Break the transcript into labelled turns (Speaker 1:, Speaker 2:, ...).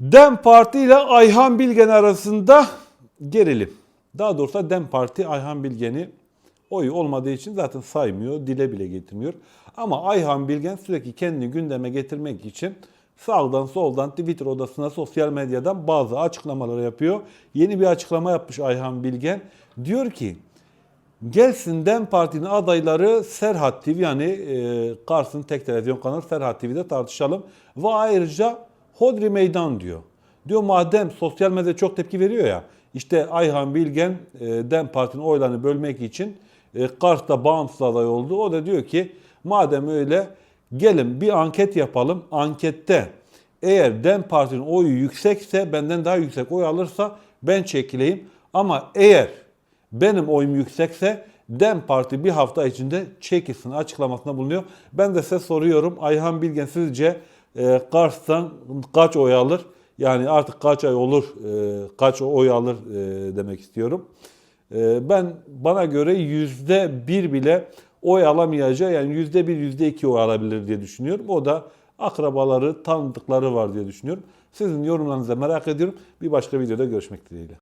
Speaker 1: Dem Parti ile Ayhan Bilgen arasında gerilim. Daha doğrusu Dem Parti Ayhan Bilgen'i oyu olmadığı için zaten saymıyor, dile bile getirmiyor. Ama Ayhan Bilgen sürekli kendini gündeme getirmek için sağdan soldan Twitter odasına sosyal medyadan bazı açıklamalar yapıyor. Yeni bir açıklama yapmış Ayhan Bilgen. Diyor ki Gelsin Dem Parti'nin adayları Serhat TV yani e, Kars'ın tek televizyon kanalı Serhat TV'de tartışalım. Ve ayrıca Hodri Meydan diyor. Diyor madem sosyal medya çok tepki veriyor ya işte Ayhan Bilgen e, Dem Parti'nin oylarını bölmek için e, Kars'ta bağımsız aday oldu. O da diyor ki madem öyle gelin bir anket yapalım. Ankette eğer Dem Parti'nin oyu yüksekse benden daha yüksek oy alırsa ben çekileyim. Ama eğer benim oyum yüksekse Dem Parti bir hafta içinde çekilsin açıklamasında bulunuyor. Ben de size soruyorum Ayhan Bilgen sizce e, Kars'tan kaç oy alır? Yani artık kaç ay olur, e, kaç oy alır e, demek istiyorum. E, ben bana göre yüzde bir bile oy alamayacağı yani yüzde bir, yüzde iki oy alabilir diye düşünüyorum. O da akrabaları, tanıdıkları var diye düşünüyorum. Sizin yorumlarınızı merak ediyorum. Bir başka videoda görüşmek dileğiyle.